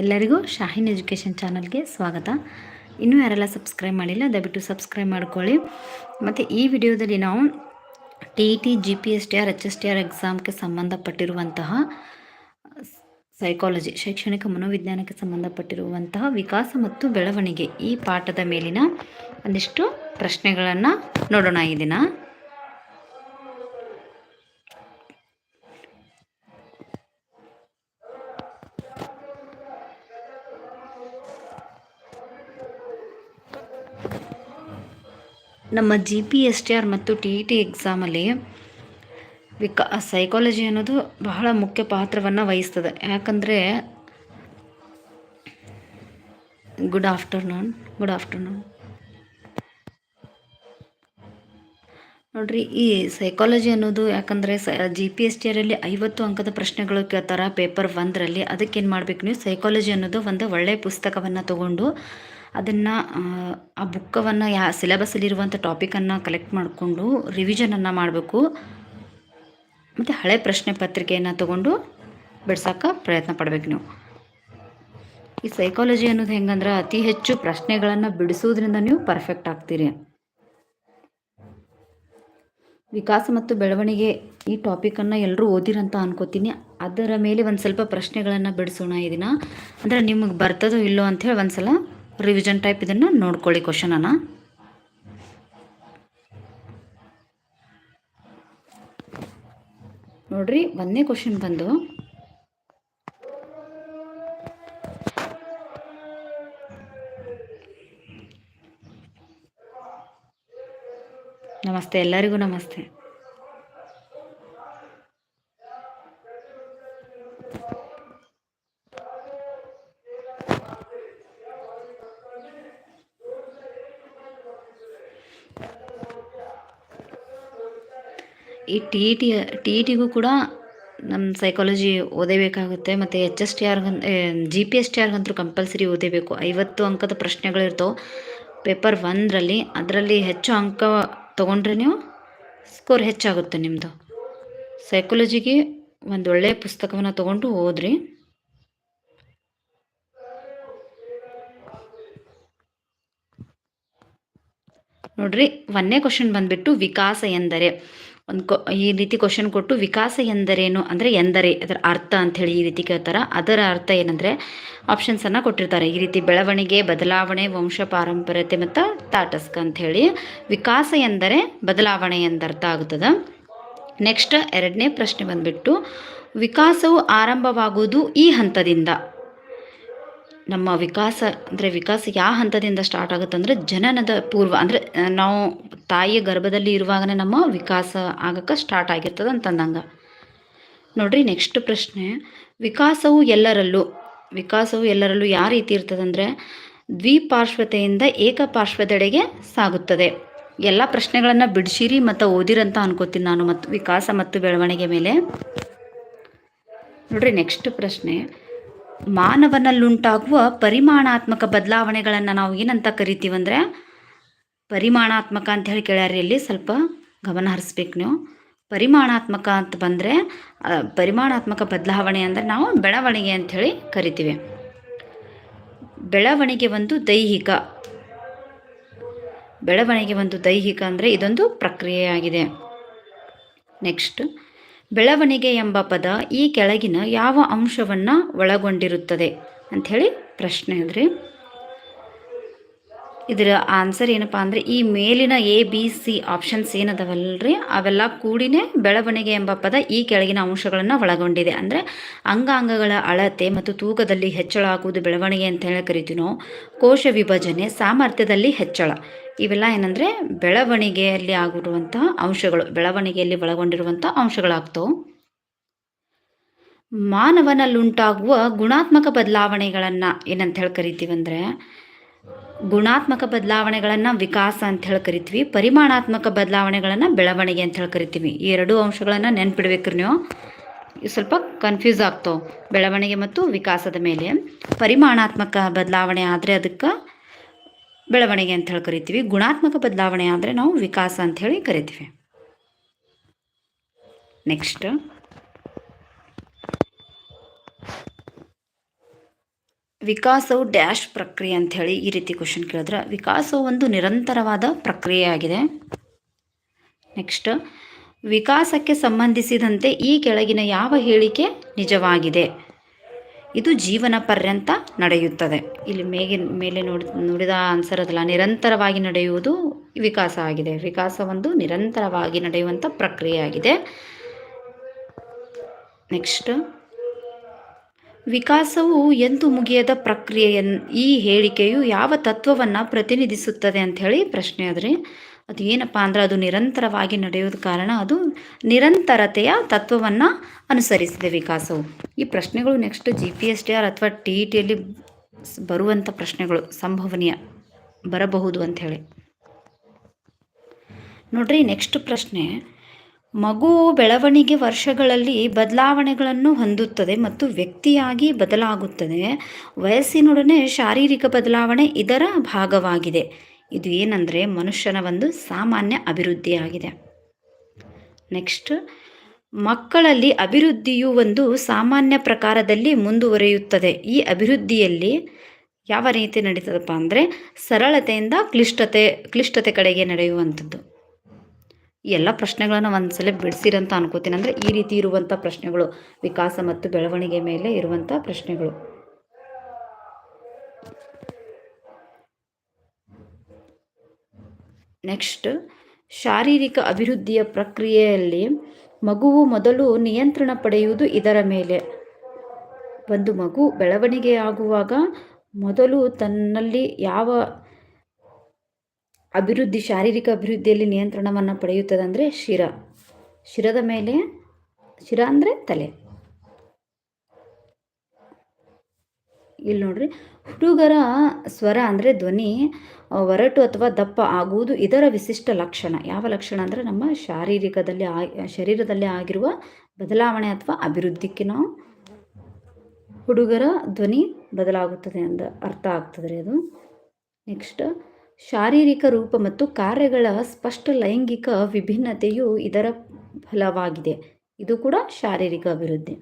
ಎಲ್ಲರಿಗೂ ಶಾಹಿನ್ ಎಜುಕೇಷನ್ ಚಾನಲ್ಗೆ ಸ್ವಾಗತ. ಇನ್ನೂ ಯಾರೆಲ್ಲ ಸಬ್ಸ್ಕ್ರೈಬ್ ಮಾಡಿಲ್ಲ, ದಯವಿಟ್ಟು ಸಬ್ಸ್ಕ್ರೈಬ್ ಮಾಡ್ಕೊಳ್ಳಿ. ಮತ್ತು ಈ ವಿಡಿಯೋದಲ್ಲಿ ನಾವು T T, G P S T R, H S T R ಎಕ್ಸಾಮ್ಗೆ ಸಂಬಂಧಪಟ್ಟಿರುವಂತಹ ಸೈಕಾಲಜಿ ಶೈಕ್ಷಣಿಕ ಮನೋವಿಜ್ಞಾನಕ್ಕೆ ಸಂಬಂಧಪಟ್ಟಿರುವಂತಹ ವಿಕಾಸ ಮತ್ತು ಬೆಳವಣಿಗೆ ಈ ಪಾಠದ ಮೇಲಿನ ಒಂದಿಷ್ಟು ಪ್ರಶ್ನೆಗಳನ್ನು ನೋಡೋಣ ಈ ದಿನ. ನಮ್ಮ G P S T R ಮತ್ತು ಟಿ ಇ ಟಿ ಎಕ್ಸಾಮಲ್ಲಿ ವಿಕ ಸೈಕಾಲಜಿ ಅನ್ನೋದು ಬಹಳ ಮುಖ್ಯ ಪಾತ್ರವನ್ನು ವಹಿಸ್ತದೆ. ಯಾಕಂದರೆ ಗುಡ್ ಆಫ್ಟರ್ನೂನ್ ಗುಡ್ ಆಫ್ಟರ್ನೂನ್ ನೋಡ್ರಿ, ಈ ಸೈಕಾಲಜಿ ಅನ್ನೋದು ಯಾಕಂದರೆ ಸ ಜಿ ಪಿ ಎಸ್ ಟಿ ಆರಲ್ಲಿ ಐವತ್ತು ಅಂಕದ ಪ್ರಶ್ನೆಗಳು ಕೇಳ್ತಾರೆ ಪೇಪರ್ ಒಂದರಲ್ಲಿ, ಅದಕ್ಕೇನು ಮಾಡಬೇಕು ನೀವು? ಸೈಕಾಲಜಿ ಅನ್ನೋದು ಒಂದು ಒಳ್ಳೆಯ ಪುಸ್ತಕವನ್ನು ತಗೊಂಡು ಅದನ್ನು, ಆ ಬುಕ್ಕವನ್ನು ಯಾ ಸಿಲೆಬಸ್ಸಲ್ಲಿರುವಂಥ ಟಾಪಿಕನ್ನು ಕಲೆಕ್ಟ್ ಮಾಡಿಕೊಂಡು ರಿವಿಷನನ್ನು ಮಾಡಬೇಕು. ಮತ್ತು ಹಳೆ ಪ್ರಶ್ನೆ ಪತ್ರಿಕೆಯನ್ನು ತಗೊಂಡು ಬಿಡ್ಸೋಕೆ ಪ್ರಯತ್ನ ಪಡಬೇಕು ನೀವು. ಈ ಸೈಕಾಲಜಿ ಅನ್ನೋದು ಹೆಂಗಂದ್ರೆ ಅತಿ ಹೆಚ್ಚು ಪ್ರಶ್ನೆಗಳನ್ನು ಬಿಡಿಸೋದ್ರಿಂದ ನೀವು ಪರ್ಫೆಕ್ಟ್ ಆಗ್ತೀರಿ. ವಿಕಾಸ ಮತ್ತು ಬೆಳವಣಿಗೆ ಈ ಟಾಪಿಕನ್ನು ಎಲ್ಲರೂ ಓದಿರಂತ ಅನ್ಕೋತೀನಿ. ಅದರ ಮೇಲೆ ಒಂದು ಸ್ವಲ್ಪ ಪ್ರಶ್ನೆಗಳನ್ನು ಬಿಡಿಸೋಣ ಇದನ್ನು ದಿನ. ಅಂದರೆ ನಿಮಗೆ ಬರ್ತದೋ ಇಲ್ಲೋ ಅಂಥೇಳಿ ಒಂದು ಸಲ ರಿವಿಷನ್ ಟೈಪ್ ಇದನ್ನು ನೋಡ್ಕೊಳ್ಳಿ ಕ್ವಶನನ್ನು ನೋಡ್ರಿ ಒಂದನೇ ಕ್ವಶನ್ ಬಂದು. ನಮಸ್ತೆ ಎಲ್ಲರಿಗೂ ನಮಸ್ತೆ. ಈ T E T T E ಟಿಗೂ ಕೂಡ ನಮ್ಮ ಸೈಕಾಲಜಿ ಓದಬೇಕಾಗುತ್ತೆ ಮತ್ತು ಎಚ್ ಎಸ್ ಟಿ ಆರ್ಗನ್ ಜಿ ಪಿ ಎಸ್ ಟಿ ಆರ್ಗಂತೂ ಕಂಪಲ್ಸರಿ ಓದಬೇಕು. ಐವತ್ತು ಅಂಕದ ಪ್ರಶ್ನೆಗಳಿರ್ತವೆ ಪೇಪರ್ ಒಂದರಲ್ಲಿ, ಅದರಲ್ಲಿ ಹೆಚ್ಚು ಅಂಕ ತೊಗೊಂಡ್ರೆ ನೀವು ಸ್ಕೋರ್ ಹೆಚ್ಚಾಗುತ್ತೆ ನಿಮ್ಮದು ಸೈಕಾಲಜಿಗೆ ಒಂದು ಒಳ್ಳೆಯ ಪುಸ್ತಕವನ್ನು ತೊಗೊಂಡು ಓದ್ರಿ. ನೋಡ್ರಿ, ಒಂದನೇ ಕ್ವಶನ್ ಬಂದುಬಿಟ್ಟು ವಿಕಾಸ ಎಂದರೆ. ಒಂದು ಈ ರೀತಿ ಕ್ವಶನ್ ಕೊಟ್ಟು ವಿಕಾಸ ಎಂದರೇನು? ಅಂದರೆ ಎಂದರೆ, ಅದರ ಅರ್ಥ ಅಂಥೇಳಿ ಈ ರೀತಿ ಕೇಳ್ತಾರೆ? ಅದರ ಅರ್ಥ ಏನಂದರೆ ಆಪ್ಷನ್ಸನ್ನು ಕೊಟ್ಟಿರ್ತಾರೆ. ಈ ರೀತಿ ಬೆಳವಣಿಗೆ, ಬದಲಾವಣೆ, ವಂಶ ಪಾರಂಪರ್ಯತೆ ಮತ್ತು ತಾಟಸ್ಕ ಅಂಥೇಳಿ. ವಿಕಾಸ ಎಂದರೆ ಬದಲಾವಣೆ ಎಂದರ್ಥ ಆಗುತ್ತದೆ ನೆಕ್ಸ್ಟ್ ಎರಡನೇ ಪ್ರಶ್ನೆ ಬಂದುಬಿಟ್ಟು, ವಿಕಾಸವು ಆರಂಭವಾಗುವುದು ಈ ಹಂತದಿಂದ. ನಮ್ಮ ವಿಕಾಸ, ಅಂದರೆ ವಿಕಾಸ ಯಾವ ಹಂತದಿಂದ ಸ್ಟಾರ್ಟ್ ಆಗುತ್ತೆ ಅಂದರೆ ಜನನದ ಪೂರ್ವ, ಅಂದರೆ ನಾವು ತಾಯಿಯ ಗರ್ಭದಲ್ಲಿ ಇರುವಾಗನೇ ನಮ್ಮ ವಿಕಾಸ ಆಗಕ್ಕೆ ಸ್ಟಾರ್ಟ್ ಆಗಿರ್ತದೆ ಅಂತಂದಂಗೆ ನೋಡ್ರಿ ನೆಕ್ಸ್ಟ್ ಪ್ರಶ್ನೆ. ವಿಕಾಸವು ಎಲ್ಲರಲ್ಲೂ ವಿಕಾಸವು ಎಲ್ಲರಲ್ಲೂ ಯಾವ ರೀತಿ ಇರ್ತದಂದರೆ, ದ್ವಿಪಾರ್ಶ್ವತೆಯಿಂದ ಏಕಪಾರ್ಶ್ವದೆಡೆಗೆ ಸಾಗುತ್ತದೆ. ಎಲ್ಲ ಪ್ರಶ್ನೆಗಳನ್ನು ಬಿಡಿಸಿರಿ ಮತ್ತು ಓದಿರಂತ ಅನ್ಕೋತೀನಿ ನಾನು ಮತ್ತು ವಿಕಾಸ ಮತ್ತು ಬೆಳವಣಿಗೆ ಮೇಲೆ. ನೋಡ್ರಿ ನೆಕ್ಸ್ಟ್ ಪ್ರಶ್ನೆ. ಮಾನವನಲ್ಲುಂಟಾಗುವ ಪರಿಮಾಣಾತ್ಮಕ ಬದಲಾವಣೆಗಳನ್ನು ನಾವು ಏನಂತ ಕರಿತೀವಂದ್ರೆ ಪರಿಮಾಣಾತ್ಮಕ ಅಂತ ಹೇಳಿ ಕೇಳ್ಯಾರಿ ಇಲ್ಲಿ, ಸ್ವಲ್ಪ ಗಮನ ಹರಿಸ್ಬೇಕು ನೀವು. ಪರಿಮಾಣಾತ್ಮಕ ಅಂತ ಬಂದರೆ ಪರಿಮಾಣಾತ್ಮಕ ಬದಲಾವಣೆ ಅಂದರೆ ನಾವು ಬೆಳವಣಿಗೆ ಅಂಥೇಳಿ ಕರಿತೀವಿ. ಬೆಳವಣಿಗೆ ಒಂದು ದೈಹಿಕ. ಬೆಳವಣಿಗೆ ಒಂದು ದೈಹಿಕ ಅಂದರೆ ಇದೊಂದು ಪ್ರಕ್ರಿಯೆಯಾಗಿದೆ. ನೆಕ್ಸ್ಟ್. ಬೆಳವಣಿಗೆ ಎಂಬ ಪದ ಈ ಕೆಳಗಿನ ಯಾವ ಅಂಶವನ್ನು ಒಳಗೊಂಡಿರುತ್ತದೆ ಅಂಥೇಳಿ ಪ್ರಶ್ನೆ ಅದ್ರಿ. ಇದರ ಆನ್ಸರ್ ಏನಪ್ಪ ಅಂದರೆ ಈ ಮೇಲಿನ ಎ ಬಿ ಸಿ ಆಪ್ಷನ್ಸ್ ಏನದವಲ್ರಿ? ಅವೆಲ್ಲ ಕೂಡಿನೇ ಬೆಳವಣಿಗೆ ಎಂಬ ಪದ ಈ ಕೆಳಗಿನ ಅಂಶಗಳನ್ನು ಒಳಗೊಂಡಿದೆ. ಅಂದರೆ ಅಂಗಾಂಗಗಳ ಅಳತೆ ಮತ್ತು ತೂಕದಲ್ಲಿ ಹೆಚ್ಚಳ ಆಗುವುದು ಬೆಳವಣಿಗೆ ಅಂತ ಹೇಳಿ ಕರಿತೀನೋ ಕೋಶ ವಿಭಜನೆ ಸಾಮರ್ಥ್ಯದಲ್ಲಿ ಹೆಚ್ಚಳ. ಇವೆಲ್ಲ ಏನಂದರೆ ಬೆಳವಣಿಗೆಯಲ್ಲಿ ಆಗಿರುವಂತಹ ಅಂಶಗಳು, ಬೆಳವಣಿಗೆಯಲ್ಲಿ ಒಳಗೊಂಡಿರುವಂಥ ಅಂಶಗಳಾಗ್ತವೆ. ಮಾನವನಲ್ಲುಂಟಾಗುವ ಗುಣಾತ್ಮಕ ಬದಲಾವಣೆಗಳನ್ನು ಏನಂತ ಹೇಳಿ ಕರಿತೀವಿ ಅಂದರೆ, ಗುಣಾತ್ಮಕ ಬದಲಾವಣೆಗಳನ್ನು ವಿಕಾಸ ಅಂತ ಹೇಳಿ ಕರಿತೀವಿ, ಪರಿಮಾಣಾತ್ಮಕ ಬದಲಾವಣೆಗಳನ್ನು ಬೆಳವಣಿಗೆ ಅಂತ ಹೇಳಿ ಕರಿತೀವಿ. ಈ ಎರಡೂ ಅಂಶಗಳನ್ನು ನೆನ್ಪಿಡ್ಬೇಕ್ರಿ ನೀವು. ಸ್ವಲ್ಪ ಕನ್ಫ್ಯೂಸ್ ಆಗ್ತವೆ, ಬೆಳವಣಿಗೆ ಮತ್ತು ವಿಕಾಸದ ಮೇಲೆ. ಪರಿಮಾಣಾತ್ಮಕ ಬದಲಾವಣೆ ಆದರೆ ಅದಕ್ಕೆ ಬೆಳವಣಿಗೆ ಅಂತ ಹೇಳಿ ಕರಿತೀವಿ. ಗುಣಾತ್ಮಕ ಬದಲಾವಣೆ ಆದರೆ ನಾವು ವಿಕಾಸ ಅಂತ ಹೇಳಿ ಕರಿತೀವಿ. ನೆಕ್ಸ್ಟ್ ವಿಕಾಸವು ಡ್ಯಾಶ್ ಪ್ರಕ್ರಿಯೆ ಅಂತ ಹೇಳಿ ಈ ರೀತಿ ಕ್ವಶನ್ ಕೇಳಿದ್ರೆ, ವಿಕಾಸವು ಒಂದು ನಿರಂತರವಾದ ಪ್ರಕ್ರಿಯೆಯಾಗಿದೆ. ನೆಕ್ಸ್ಟ್ ವಿಕಾಸಕ್ಕೆ ಸಂಬಂಧಿಸಿದಂತೆ ಈ ಕೆಳಗಿನ ಯಾವ ಹೇಳಿಕೆ ನಿಜವಾಗಿದೆ? ಇದು ಜೀವನ ಪರ್ಯಂತ ನಡೆಯುತ್ತದೆ. ಇಲ್ಲಿ ಮೇಗೆ ಮೇಲೆ ನೋಡಿ, ನೋಡಿದ ಆನ್ಸರ್ ಅದಲ್ಲ ನಿರಂತರವಾಗಿ ನಡೆಯುವುದು ವಿಕಾಸ ಆಗಿದೆ. ವಿಕಾಸ ಒಂದು ನಿರಂತರವಾಗಿ ನಡೆಯುವಂಥ ಪ್ರಕ್ರಿಯೆ ಆಗಿದೆ ನೆಕ್ಸ್ಟ್. ವಿಕಾಸವು ಎಂದು ಮುಗಿಯದ ಪ್ರಕ್ರಿಯೆಯನ್ನು ಈ ಹೇಳಿಕೆಯು ಯಾವ ತತ್ವವನ್ನು ಪ್ರತಿನಿಧಿಸುತ್ತದೆ ಅಂಥೇಳಿ ಪ್ರಶ್ನೆ ಅದ್ರಿ ಅದು ಏನಪ್ಪ ಅಂದ್ರೆ ಅದು ನಿರಂತರವಾಗಿ ನಡೆಯೋದ ಕಾರಣ ಅದು ನಿರಂತರತೆಯ ತತ್ವವನ್ನು ಅನುಸರಿಸಿದೆ ವಿಕಾಸವು. ಈ ಪ್ರಶ್ನೆಗಳು next G P S T R ಅಥವಾ ಟಿ ಇ ಟಿಯಲ್ಲಿ ಬರುವಂಥ ಪ್ರಶ್ನೆಗಳು, ಸಂಭವನೀಯ, ಬರಬಹುದು ಅಂಥೇಳಿ ನೋಡ್ರಿ ನೆಕ್ಸ್ಟ್ ಪ್ರಶ್ನೆ, ಮಗು ಬೆಳವಣಿಗೆ ವರ್ಷಗಳಲ್ಲಿ ಬದಲಾವಣೆಗಳನ್ನು ಹೊಂದುತ್ತದೆ ಮತ್ತು ವ್ಯಕ್ತಿಯಾಗಿ ಬದಲಾಗುತ್ತದೆ. ವಯಸ್ಸಿನೊಡನೆ ಶಾರೀರಿಕ ಬದಲಾವಣೆ ಇದರ ಭಾಗವಾಗಿದೆ. ಇದು ಏನಂದರೆ ಮನುಷ್ಯನ ಒಂದು ಸಾಮಾನ್ಯ ಅಭಿವೃದ್ಧಿಯಾಗಿದೆ ನೆಕ್ಸ್ಟ್ ಮಕ್ಕಳಲ್ಲಿ ಅಭಿವೃದ್ಧಿಯು ಒಂದು ಸಾಮಾನ್ಯ ಪ್ರಕಾರದಲ್ಲಿ ಮುಂದುವರಿಯುತ್ತದೆ. ಈ ಅಭಿವೃದ್ಧಿಯಲ್ಲಿ ಯಾವ ರೀತಿ ನಡೀತದಪ್ಪ ಅಂದರೆ ಸರಳತೆಯಿಂದ ಕ್ಲಿಷ್ಟತೆ ಕ್ಲಿಷ್ಟತೆ ಕಡೆಗೆ ನಡೆಯುವಂಥದ್ದು. ಎಲ್ಲ ಪ್ರಶ್ನೆಗಳನ್ನು ಒಂದ್ಸಲ ಬಿಡಿಸಿರಂತ ಅನ್ಕೋತೀನಿ. ಅಂದರೆ ಈ ರೀತಿ ಇರುವಂಥ ಪ್ರಶ್ನೆಗಳು, ವಿಕಾಸ ಮತ್ತು ಬೆಳವಣಿಗೆ ಮೇಲೆ ಇರುವಂಥ ಪ್ರಶ್ನೆಗಳು. ನೆಕ್ಸ್ಟ್ ಶಾರೀರಿಕ ಅಭಿವೃದ್ಧಿಯ ಪ್ರಕ್ರಿಯೆಯಲ್ಲಿ ಮಗುವು ಮೊದಲು ನಿಯಂತ್ರಣ ಪಡೆಯುವುದು ಇದರ ಮೇಲೆ. ಒಂದು ಮಗು ಬೆಳವಣಿಗೆಯಾಗುವಾಗ ಮೊದಲು ತನ್ನಲ್ಲಿ ಯಾವ ಅಭಿವೃದ್ಧಿ, ಶಾರೀರಿಕ ಅಭಿವೃದ್ಧಿಯಲ್ಲಿ ನಿಯಂತ್ರಣವನ್ನು ಪಡೆಯುತ್ತದೆ ಅಂದರೆ ಶಿರ. ಶಿರದ ಮೇಲೆ ಶಿರ ಅಂದರೆ ತಲೆ. ಇಲ್ಲಿ ನೋಡ್ರಿ ಹುಡುಗರ ಸ್ವರ ಅಂದರೆ ಧ್ವನಿ ಒರಟು ಅಥವಾ ದಪ್ಪ ಆಗುವುದು ಇದರ ವಿಶಿಷ್ಟ ಲಕ್ಷಣ. ಯಾವ ಲಕ್ಷಣ ಅಂದರೆ ನಮ್ಮ ಶಾರೀರಿಕದಲ್ಲಿ ಆ, ಶರೀರದಲ್ಲಿ ಆಗಿರುವ ಬದಲಾವಣೆ ಅಥವಾ ಅಭಿವೃದ್ಧಿಗೆ ನಾವು ಹುಡುಗರ ಧ್ವನಿ ಬದಲಾಗುತ್ತದೆ ಅಂತ ಅರ್ಥ ಆಗ್ತದೆ ರೀ ಅದು. ನೆಕ್ಸ್ಟ್ ಶಾರೀರಿಕ ರೂಪ ಮತ್ತು ಕಾರ್ಯಗಳ ಸ್ಪಷ್ಟ ಲೈಂಗಿಕ ವಿಭಿನ್ನತೆಯು ಇದರ ಫಲವಾಗಿದೆ. ಇದು ಕೂಡ ಶಾರೀರಿಕ ಅಭಿವೃದ್ಧಿ.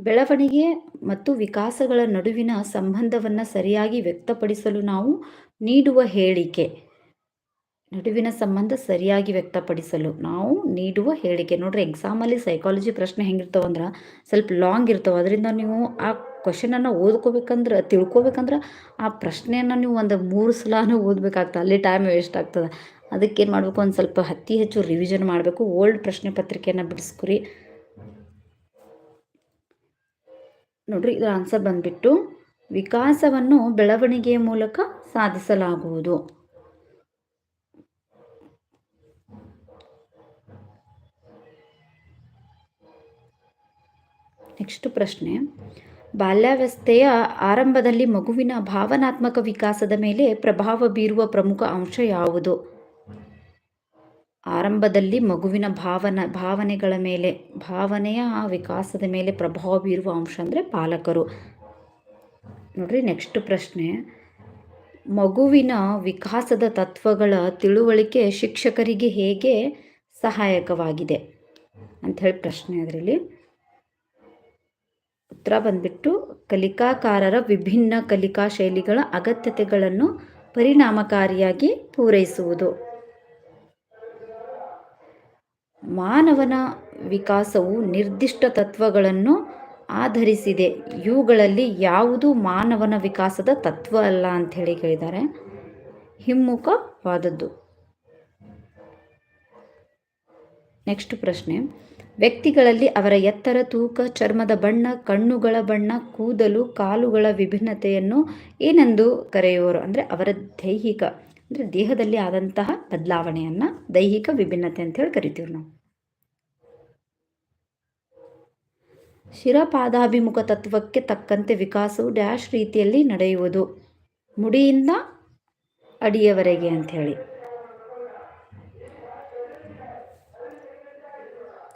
ಬೆಳವಣಿಗೆ ಮತ್ತು ವಿಕಾಸಗಳ ನಡುವಿನ ಸಂಬಂಧವನ್ನು ಸರಿಯಾಗಿ ವ್ಯಕ್ತಪಡಿಸಲು ನಾವು ನೀಡುವ ಹೇಳಿಕೆ. ನಡುವಿನ ಸಂಬಂಧ ಸರಿಯಾಗಿ ವ್ಯಕ್ತಪಡಿಸಲು ನಾವು ನೀಡುವ ಹೇಳಿಕೆ. ನೋಡ್ರಿ ಎಕ್ಸಾಮಲ್ಲಿ ಸೈಕಾಲಜಿ ಪ್ರಶ್ನೆ ಹೆಂಗಿರ್ತಾವೆ ಅಂದ್ರೆ ಸ್ವಲ್ಪ ಲಾಂಗ್ ಇರ್ತಾವೆ. ಅದರಿಂದ ನೀವು ಆ ಕ್ವಶನನ್ನು ಓದ್ಕೋಬೇಕಂದ್ರೆ, ತಿಳ್ಕೊಬೇಕಂದ್ರೆ ಆ ಪ್ರಶ್ನೆಯನ್ನು ನೀವು ಒಂದು ಮೂರು ಸಲನೂ ಓದಬೇಕಾಗ್ತದೆ. ಅಲ್ಲಿ ಟೈಮ್ ವೇಸ್ಟ್ ಆಗ್ತದೆ. ಅದಕ್ಕೇನು ಮಾಡಬೇಕು? ಒಂದು ಸ್ವಲ್ಪ ಅತಿ ಹೆಚ್ಚು ರಿವಿಷನ್ ಮಾಡಬೇಕು. ಓಲ್ಡ್ ಪ್ರಶ್ನೆ ಪತ್ರಿಕೆಯನ್ನು ಬಿಡಿಸ್ಕೊರಿ. ನೋಡ್ರಿ, ಇದರ ಆನ್ಸರ್ ಬಂದ್ಬಿಟ್ಟು ವಿಕಾಸವನ್ನು ಬೆಳವಣಿಗೆಯ ಮೂಲಕ ಸಾಧಿಸಲಾಗುವುದು. ನೆಕ್ಸ್ಟ್ ಪ್ರಶ್ನೆ. ಬಾಲ್ಯಾವಸ್ಥೆಯ ಆರಂಭದಲ್ಲಿ ಮಗುವಿನ ಭಾವನಾತ್ಮಕ ವಿಕಾಸದ ಮೇಲೆ ಪ್ರಭಾವ ಬೀರುವ ಪ್ರಮುಖ ಅಂಶ ಯಾವುದು? ಆರಂಭದಲ್ಲಿ ಮಗುವಿನ ಭಾವನ, ಭಾವನೆಗಳ ಮೇಲೆ, ಭಾವನೆಯ ವಿಕಾಸದ ಮೇಲೆ ಪ್ರಭಾವ ಬೀರುವ ಅಂಶ ಅಂದರೆ ಪಾಲಕರು. ನೋಡ್ರಿ ನೆಕ್ಸ್ಟ್ ಪ್ರಶ್ನೆ. ಮಗುವಿನ ವಿಕಾಸದ ತತ್ವಗಳ ತಿಳುವಳಿಕೆ ಶಿಕ್ಷಕರಿಗೆ ಹೇಗೆ ಸಹಾಯಕವಾಗಿದೆ? ಅಂಥೇಳಿ ಪ್ರಶ್ನೆ ಅದರಲ್ಲಿ. ಉತ್ತರ ಬಂದ್ಬಿಟ್ಟು, ಕಲಿಕಾಕಾರರ ವಿಭಿನ್ನ ಕಲಿಕಾ ಶೈಲಿಗಳ ಅಗತ್ಯತೆಗಳನ್ನು ಪರಿಣಾಮಕಾರಿಯಾಗಿ ಪೂರೈಸುವುದು. ಮಾನವನ ವಿಕಾಸವು ನಿರ್ದಿಷ್ಟ ತತ್ವಗಳನ್ನು ಆಧರಿಸಿದೆ. ಇವುಗಳಲ್ಲಿ ಯಾವುದು ಮಾನವನ ವಿಕಾಸದ ತತ್ವ ಅಲ್ಲ ಹೇಳಿ ಕೇಳಿದ್ದಾರೆ. ಹಿಮ್ಮುಖವಾದದ್ದು. ನೆಕ್ಸ್ಟ್ ಪ್ರಶ್ನೆ. ವ್ಯಕ್ತಿಗಳಲ್ಲಿ ಅವರ ಎತ್ತರ ತೂಕ, ಚರ್ಮದ ಬಣ್ಣ, ಕಣ್ಣುಗಳ ಬಣ್ಣ, ಕೂದಲು, ಕಾಲುಗಳ ವಿಭಿನ್ನತೆಯನ್ನು ಏನೆಂದು ಕರೆಯುವರು? ಅಂದರೆ ಅವರ ದೈಹಿಕ ಅಂದರೆ ದೇಹದಲ್ಲಿ ಆದಂತಹ ಬದಲಾವಣೆಯನ್ನು ದೈಹಿಕ ವಿಭಿನ್ನತೆ ಅಂತೇಳಿ ಕರಿತೀವಿ ನಾವು. ಶಿರಪಾದಾಭಿಮುಖ ತತ್ವಕ್ಕೆ ತಕ್ಕಂತೆ ವಿಕಾಸವು ಡ್ಯಾಶ್ ರೀತಿಯಲ್ಲಿ ನಡೆಯುವುದು. ಮುಡಿಯಿಂದ ಅಡಿಯವರೆಗೆ ಅಂಥೇಳಿ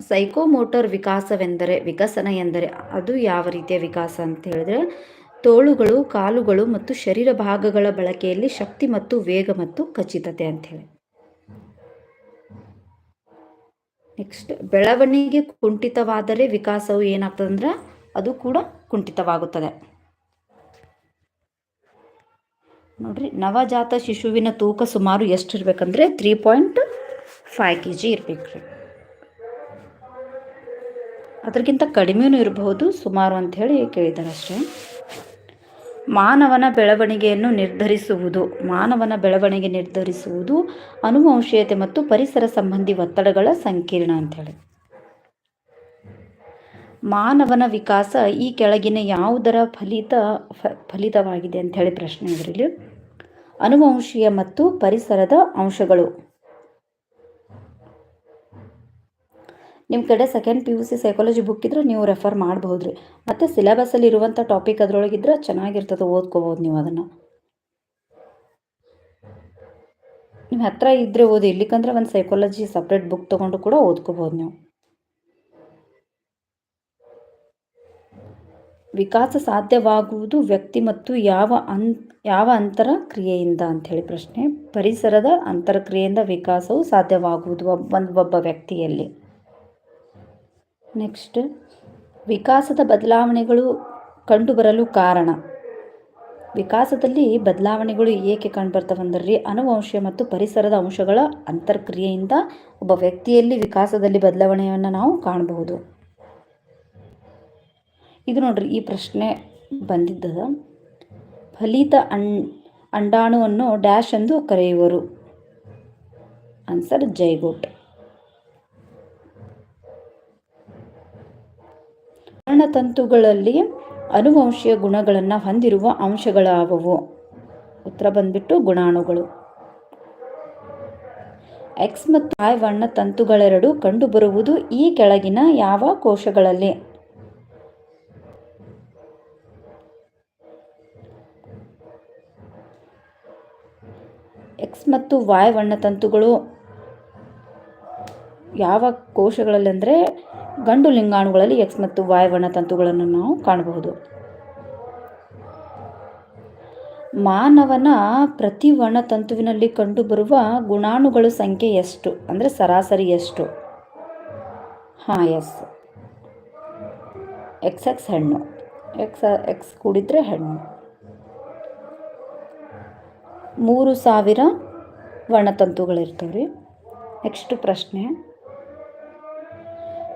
ಸೈಕೋಮೋಟರ್ ವಿಕಾಸವೆಂದರೆ ವಿಕಸನ ಎಂದರೆ ಅದು ಯಾವ ರೀತಿಯ ವಿಕಾಸ ಅಂತ ಹೇಳಿದ್ರೆ ತೋಳುಗಳು, ಕಾಲುಗಳು ಮತ್ತು ಶರೀರ ಭಾಗಗಳ ಬಳಕೆಯಲ್ಲಿ ಶಕ್ತಿ ಮತ್ತು ವೇಗ ಮತ್ತು ಖಚಿತತೆ ಅಂಥೇಳಿ ನೆಕ್ಸ್ಟ್ ಬೆಳವಣಿಗೆ ಕುಂಠಿತವಾದರೆ ವಿಕಾಸವು ಏನಾಗ್ತದಂದ್ರೆ ಅದು ಕೂಡ ಕುಂಠಿತವಾಗುತ್ತದೆ. ನೋಡ್ರಿ, ನವಜಾತ ಶಿಶುವಿನ ತೂಕ ಸುಮಾರು ಎಷ್ಟು ಇರಬೇಕಂದ್ರೆ three point five K G ಇರಬೇಕು ರೀ ಅದಕ್ಕಿಂತ ಕಡಿಮೆಯೂ ಇರಬಹುದು, ಸುಮಾರು ಅಂಥೇಳಿ ಕೇಳಿದ್ದಾರೆ ಅಷ್ಟೇ ಮಾನವನ ಬೆಳವಣಿಗೆಯನ್ನು ನಿರ್ಧರಿಸುವುದು. ಮಾನವನ ಬೆಳವಣಿಗೆ ನಿರ್ಧರಿಸುವುದು ಅನುವಂಶೀಯತೆ ಮತ್ತು ಪರಿಸರ ಸಂಬಂಧಿ ಒತ್ತಡಗಳ ಸಂಕೀರ್ಣ ಅಂತೇಳಿ. ಮಾನವನ ವಿಕಾಸ ಈ ಕೆಳಗಿನ ಯಾವುದರ ಫಲಿತ ಫಲಿತವಾಗಿದೆ ಅಂಥೇಳಿ ಪ್ರಶ್ನೆ ಇದರಲ್ಲಿ. ಅನುವಂಶೀಯ ಮತ್ತು ಪರಿಸರದ ಅಂಶಗಳು. ನಿಮ್ಮ ಕಡೆ second P U C psychology book ಇದ್ರೆ ನೀವು ರೆಫರ್ ಮಾಡ್ಬೋದು ರೀ ಮತ್ತು ಸಿಲೆಬಸಲ್ಲಿ ಇರುವಂಥ ಟಾಪಿಕ್ ಅದರೊಳಗಿದ್ರೆ ಚೆನ್ನಾಗಿರ್ತದೆ, ಓದ್ಕೋಬೋದು ನೀವು ಅದನ್ನು. ನಿಮ್ಮ ಹತ್ರ ಇದ್ದರೆ ಓದಿ, ಇಲ್ಲಿಕಂದ್ರೆ ಒಂದು ಸೈಕಾಲಜಿ ಸಪ್ರೇಟ್ ಬುಕ್ ತೊಗೊಂಡು ಕೂಡ ಓದ್ಕೋಬೋದು ನೀವು. ವಿಕಾಸ ಸಾಧ್ಯವಾಗುವುದು ವ್ಯಕ್ತಿ ಮತ್ತು ಯಾವ ಅನ್, ಯಾವ ಅಂತರ ಕ್ರಿಯೆಯಿಂದ ಅಂಥೇಳಿ ಪ್ರಶ್ನೆ. ಪರಿಸರದ ಅಂತರಕ್ರಿಯೆಯಿಂದ ವಿಕಾಸವು ಸಾಧ್ಯವಾಗುವುದು ಒಬ್ಬ ಒಬ್ಬ ವ್ಯಕ್ತಿಯಲ್ಲಿ. ನೆಕ್ಸ್ಟ್ ವಿಕಾಸದ ಬದಲಾವಣೆಗಳು ಕಂಡುಬರಲು ಕಾರಣ. ವಿಕಾಸದಲ್ಲಿ ಬದಲಾವಣೆಗಳು ಏಕೆ ಕಂಡುಬರ್ತವಂದ್ರೆ ರೀ ಅನುವಂಶೀಯ ಮತ್ತು ಪರಿಸರದ ಅಂಶಗಳ ಅಂತರ್ಕ್ರಿಯೆಯಿಂದ ಒಬ್ಬ ವ್ಯಕ್ತಿಯಲ್ಲಿ ವಿಕಾಸದಲ್ಲಿ ಬದಲಾವಣೆಯನ್ನು ನಾವು ಕಾಣಬಹುದು. ಇದು ನೋಡ್ರಿ, ಈ ಪ್ರಶ್ನೆ ಬಂದಿದ್ದದ ಫಲಿತ ಅಣ್, ಅಂಡಾಣುವನ್ನು ಡ್ಯಾಶ್ ಎಂದು ಕರೆಯುವರು. Answer zygote. ವರ್ಣತಂತುಗಳಲ್ಲಿ ಅನುವಂಶೀಯ ಗುಣಗಳನ್ನು ಹೊಂದಿರುವ ಅಂಶಗಳಾವವು. ಉತ್ತರ ಬಂದ್ಬಿಟ್ಟು ಗುಣಾಣುಗಳು. ಎಕ್ಸ್ ಮತ್ತು ವೈ ವರ್ಣತಂತುಗಳೆರಡು ಕಂಡುಬರುವುದು ಈ ಕೆಳಗಿನ ಯಾವ ಕೋಶಗಳಲ್ಲಿ? ಎಕ್ಸ್ ಮತ್ತು ವಾಯ್ ವರ್ಣತಂತುಗಳು ಯಾವ ಕೋಶಗಳಲ್ಲಿ ಅಂದರೆ ಗಂಡು ಲಿಂಗಾಣುಗಳಲ್ಲಿ ಎಕ್ಸ್ ಮತ್ತು ವಾಯ್ ವರ್ಣತಂತುಗಳನ್ನು ನಾವು ಕಾಣಬಹುದು. ಮಾನವನ ಪ್ರತಿ ವರ್ಣತಂತುವಿನಲ್ಲಿ ಕಂಡುಬರುವ ಗುಣಾಣುಗಳ ಸಂಖ್ಯೆ ಎಷ್ಟು? ಅಂದರೆ ಸರಾಸರಿ ಎಷ್ಟು? ಹಾಂ ಎಸ್ ಎಕ್ಸ್ ಎಕ್ಸ್ ಹೆಣ್ಣು. ಎಕ್ಸ್ ಎಕ್ಸ್ ಕೂಡಿದ್ರೆ ಹೆಣ್ಣು. ಮೂರು ಸಾವಿರ ವರ್ಣತಂತುಗಳಿರ್ತವೆ ರೀ. ನೆಕ್ಸ್ಟ್ ಪ್ರಶ್ನೆ.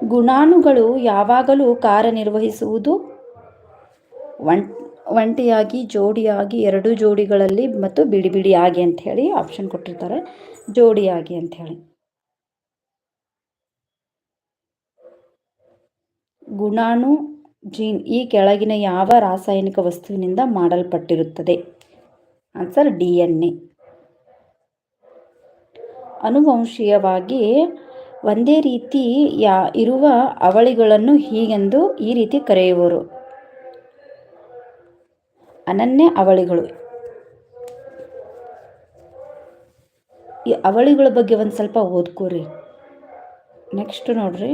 ಗುಣಾಣುಗಳು ಯಾವಾಗಲೂ ಕಾರ್ಯನಿರ್ವಹಿಸುವುದು? ಒಂ ಒಂಟಿಯಾಗಿ, ಜೋಡಿಯಾಗಿ, ಎರಡು ಜೋಡಿಗಳಲ್ಲಿ ಮತ್ತು ಬಿಡಿ ಬಿಡಿಯಾಗಿ ಹೇಳಿ ಆಪ್ಷನ್ ಕೊಟ್ಟಿರ್ತಾರೆ. ಜೋಡಿಯಾಗಿ ಅಂತ ಹೇಳಿ. ಗುಣಾಣು ಜೀನ್ ಈ ಕೆಳಗಿನ ಯಾವ ರಾಸಾಯನಿಕ ವಸ್ತುವಿನಿಂದ ಮಾಡಲ್ಪಟ್ಟಿರುತ್ತದೆ? ಆನ್ಸರ್ ಡಿ ಎನ್ ಎ ಅನುವಂಶೀಯವಾಗಿ ಒಂದೇ ರೀತಿ ಯಾ ಇರುವ ಅವಳಿಗಳನ್ನು ಹೀಗೆಂದು ಈ ರೀತಿ ಕರೆಯುವರು. ಅನನ್ಯ ಅವಳಿಗಳು. ಈ ಅವಳಿಗಳ ಬಗ್ಗೆ ಒಂದು ಸ್ವಲ್ಪ ಓದ್ಕೋರಿ. ನೆಕ್ಸ್ಟ್ ನೋಡ್ರಿ.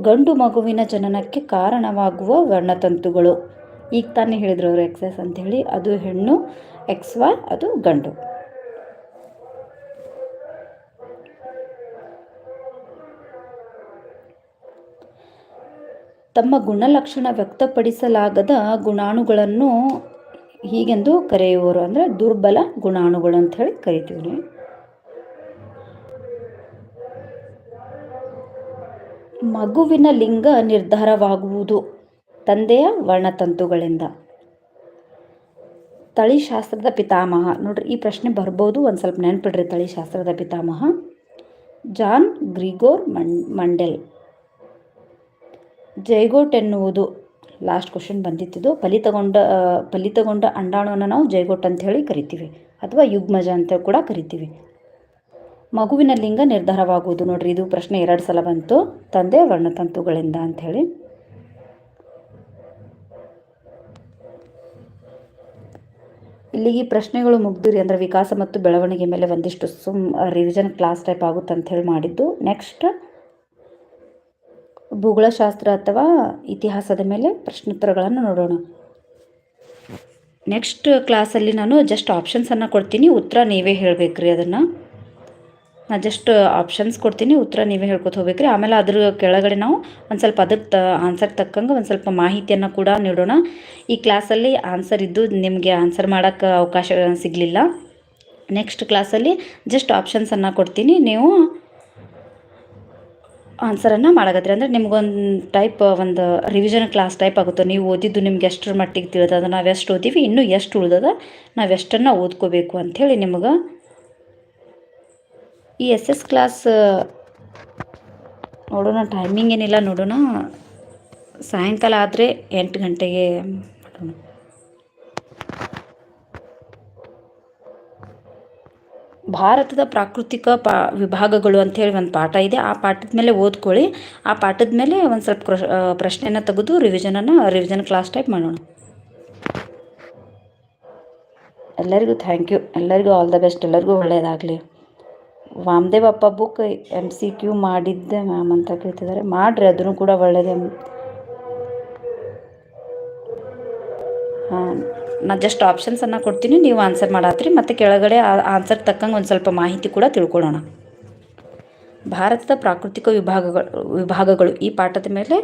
ಗಂಡು ಮಗುವಿನ ಜನನಕ್ಕೆ ಕಾರಣವಾಗುವ ವರ್ಣತಂತುಗಳು. ಈಗ ತಾನೇ ಹೇಳಿದ್ರು ಅವರು ಎಕ್ಸಸ್ ಹೇಳಿ ಅದು ಹೆಣ್ಣು ಎಕ್ಸ್ ವೈ ಅದು ಗಂಡು. ತಮ್ಮ ಗುಣಲಕ್ಷಣ ವ್ಯಕ್ತಪಡಿಸಲಾಗದ ಗುಣಾಣುಗಳನ್ನು ಹೀಗೆಂದು ಕರೆಯುವರು ಅಂದರೆ ದುರ್ಬಲ ಗುಣಾಣುಗಳು ಅಂತ ಹೇಳಿ ಕರಿತೀವಿ ಮಗುವಿನ ಲಿಂಗ ನಿರ್ಧಾರವಾಗುವುದು ತಂದೆಯ ವರ್ಣತಂತುಗಳಿಂದ. ತಳಿಶಾಸ್ತ್ರದ ಪಿತಾಮಹ. ನೋಡ್ರಿ, ಈ ಪ್ರಶ್ನೆ ಬರ್ಬೋದು, ಒಂದು ಸ್ವಲ್ಪ ನೆನ್ಪಿಡ್ರಿ ತಳಿಶಾಸ್ತ್ರದ ಪಿತಾಮಹ. John Gregor Mendel. ಜೈಗೋಟ್ ಎನ್ನುವುದು ಲಾಸ್ಟ್ ಕ್ವಶನ್ ಬಂದಿತ್ತಿದ್ದು ಫಲಿತಗೊಂಡ ಫಲಿತಗೊಂಡ ಅಂಡಾಣುವನ್ನು ನಾವು ಜೈಗೋಟ್ ಅಂತ ಹೇಳಿ ಕರಿತೀವಿ. ಅಥವಾ ಯುಗ್ಮಜ ಅಂತ ಕೂಡ ಕರಿತೀವಿ. ಮಗುವಿನ ಲಿಂಗ ನಿರ್ಧಾರವಾಗುವುದು ನೋಡ್ರಿ. ಇದು ಪ್ರಶ್ನೆ ಎರಡು ಸಲ ಬಂತು. ತಂದೆ ವರ್ಣತಂತುಗಳಿಂದ ಅಂಥೇಳಿ ಇಲ್ಲಿಗೆ ಪ್ರಶ್ನೆಗಳು ಮುಗ್ದಿರಿ ಅಂದರೆ ವಿಕಾಸ ಮತ್ತು ಬೆಳವಣಿಗೆ ಮೇಲೆ ಒಂದಿಷ್ಟು ಸುಮ್ ರಿವಿಷನ್ ಕ್ಲಾಸ್ ಟೈಪ್ ಆಗುತ್ತೆ ಅಂತ ಹೇಳಿ ಮಾಡಿದ್ದು. ನೆಕ್ಸ್ಟ್ ಭೂಗೋಳಶಾಸ್ತ್ರ ಅಥವಾ ಇತಿಹಾಸದ ಮೇಲೆ ಪ್ರಶ್ನೋತ್ತರಗಳನ್ನು ನೋಡೋಣ. ನೆಕ್ಸ್ಟ್ ಕ್ಲಾಸಲ್ಲಿ ನಾನು ಜಸ್ಟ್ ಆಪ್ಷನ್ಸನ್ನು ಕೊಡ್ತೀನಿ. ಉತ್ತರ ನೀವೇ ಹೇಳಬೇಕ್ರಿ ಅದನ್ನು. ನಾನು ಜಸ್ಟ್ ಆಪ್ಷನ್ಸ್ ಕೊಡ್ತೀನಿ. ಉತ್ತರ ನೀವೇ ಹೇಳ್ಕೊತ ಹೋಗ್ಬೇಕ್ರಿ. ಆಮೇಲೆ ಅದ್ರ ಕೆಳಗಡೆ ನಾವು ಒಂದು ಸ್ವಲ್ಪ ಅದಕ್ಕೆ ತ ಆನ್ಸರ್ ತಕ್ಕಂಗೆ ಒಂದು ಸ್ವಲ್ಪ ಮಾಹಿತಿಯನ್ನು ಕೂಡ ನೀಡೋಣ. ಈ ಕ್ಲಾಸಲ್ಲಿ ಆನ್ಸರ್ ಇದ್ದು ನಿಮಗೆ ಆನ್ಸರ್ ಮಾಡೋಕ್ಕೆ ಅವಕಾಶ ಸಿಗಲಿಲ್ಲ. ನೆಕ್ಸ್ಟ್ ಕ್ಲಾಸಲ್ಲಿ ಜಸ್ಟ್ ಆಪ್ಷನ್ಸನ್ನು ಕೊಡ್ತೀನಿ. ನೀವು ಆನ್ಸರನ್ನು ಮಾಡಕತ್ತೀರಿ. ಅಂದರೆ ನಿಮ್ಗೊಂದು ಟೈಪ್ ಒಂದು ರಿವಿಷನ್ ಕ್ಲಾಸ್ ಟೈಪ್ ಆಗುತ್ತೆ. ನೀವು ಓದಿದ್ದು ನಿಮ್ಗೆ ಎಷ್ಟರ ಮಟ್ಟಿಗೆ ತಿಳಿದದ, ನಾವು ಎಷ್ಟು ಓದಿವಿ, ಇನ್ನೂ ಎಷ್ಟು ಉಳ್ದದ, ನಾವು ಎಷ್ಟನ್ನು ಓದ್ಕೋಬೇಕು ಅಂಥೇಳಿ ನಿಮಗೆ ಈ ಎಸ್ ಎಸ್ ಕ್ಲಾಸ್ ನೋಡೋಣ ಟೈಮಿಂಗ್ ಏನಿಲ್ಲ, ನೋಡೋಣ. ಸಾಯಂಕಾಲ ಆದರೆ ಎಂಟು ಗಂಟೆಗೆ ಭಾರತದ ಪ್ರಾಕೃತಿಕ ಪಾ ವಿಭಾಗಗಳು ಅಂಥೇಳಿ ಒಂದು ಪಾಠ ಇದೆ. ಆ ಪಾಠದ ಮೇಲೆ ಓದ್ಕೊಳ್ಳಿ. ಆ ಪಾಠದ ಮೇಲೆ ಒಂದು ಸ್ವಲ್ಪ ಕ್ರೊ ಪ್ರಶ್ನೆನ ತೆಗೆದು ರಿವಿಷನನ್ನು ರಿವಿಷನ್ ಕ್ಲಾಸ್ ಟೈಪ್ ಮಾಡೋಣ. ಎಲ್ಲರಿಗೂ ಥ್ಯಾಂಕ್ ಯು ಎಲ್ಲರಿಗೂ ಆಲ್ ದ ಬೆಸ್ಟ್ ಎಲ್ಲರಿಗೂ ಒಳ್ಳೆಯದಾಗಲಿ ವಾಮದೇವ್ ಅಪ್ಪ ಬುಕ್ ಎಂ ಸಿ ಕ್ಯೂ ಮಾಡಿದ್ದೆ ಮ್ಯಾಮ್ ಅಂತ ಕೇಳ್ತಿದ್ದಾರೆ. ಮಾಡಿರಿ, ಅದನ್ನು ಕೂಡ ಒಳ್ಳೆಯದೇ ಹಾಂ. ನಾ ಜಸ್ಟ್ ಆಪ್ಷನ್ಸನ್ನು ಕೊಡ್ತೀನಿ, ನೀವು ಆನ್ಸರ್ ಮಾಡಾತ್ರಿ, ಮತ್ತು ಕೆಳಗಡೆ ಆನ್ಸರ್ ತಕ್ಕಂಗೆ ಒಂದು ಸ್ವಲ್ಪ ಮಾಹಿತಿ ಕೂಡ ತಿಳ್ಕೊಳ್ಳೋಣ. ಭಾರತದ ಪ್ರಾಕೃತಿಕ ವಿಭಾಗಗಳು ವಿಭಾಗಗಳು, ಈ ಪಾಠದ ಮೇಲೆ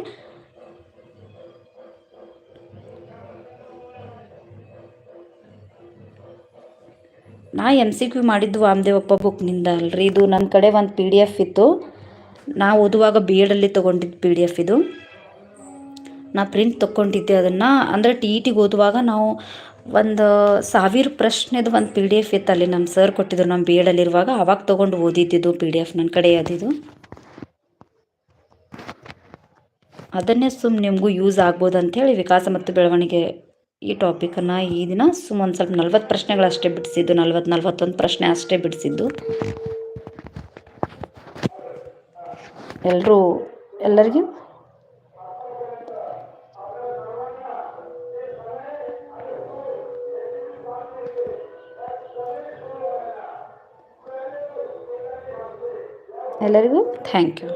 ನಾ ಎಂ ಸಿ ಕ್ಯೂ ಮಾಡಿದ್ದು ವಾಮದೇವಪ್ಪ ಬುಕ್ನಿಂದ ಅಲ್ರಿ. ಇದು ನನ್ನ ಕಡೆ ಒಂದು ಪಿ ಡಿ ಎಫ್ ಇತ್ತು. ನಾ ಓದುವಾಗ ಬಿ ಎಡಲ್ಲಿ ತೊಗೊಂಡಿದ್ದು ಪಿ ಡಿ ಎಫ್ ಇದು. ನಾ ಪ್ರಿಂಟ್ ತೊಗೊಂಡಿದ್ದೆ ಅದನ್ನು. ಅಂದರೆ ಟಿ ಇ ಟಿಗೆ ಓದುವಾಗ ನಾವು ಒಂದು ಸಾವಿರ ಪ್ರಶ್ನೆದು ಒಂದು ಪಿ ಡಿ ಎಫ್ ಇತ್ತು ಅಲ್ಲಿ ನಮ್ಮ ಸರ್ ಕೊಟ್ಟಿದ್ರು ನಮ್ಮ ಬಿ ಎಡಲ್ಲಿರುವಾಗ ಅವಾಗ ತೊಗೊಂಡು ಓದಿದ್ದಿದ್ದು ಪಿ ಡಿ ಎಫ್ ನನ್ನ ಕಡೆ ಅದಿದು. ಅದನ್ನೇ ಸುಮ್ಮ ನಿಮಗೂ ಯೂಸ್ ಆಗ್ಬೋದು ಅಂಥೇಳಿ ವಿಕಾಸ ಮತ್ತು ಬೆಳವಣಿಗೆ ಈ ಟಾಪಿಕನ್ನು ಈ ದಿನ ಸುಮ್ಮ ಒಂದು ಸ್ವಲ್ಪ ನಲ್ವತ್ತು ಪ್ರಶ್ನೆಗಳಷ್ಟೇ ಬಿಡಿಸಿದ್ದು. ನಲ್ವತ್ತು, ನಲ್ವತ್ತೊಂದು ಪ್ರಶ್ನೆ ಅಷ್ಟೇ ಬಿಡಿಸಿದ್ದು. ಎಲ್ಲರೂ ಎಲ್ಲರಿಗೂ? ಎಲ್ಲರಿಗೂ ಥ್ಯಾಂಕ್ ಯು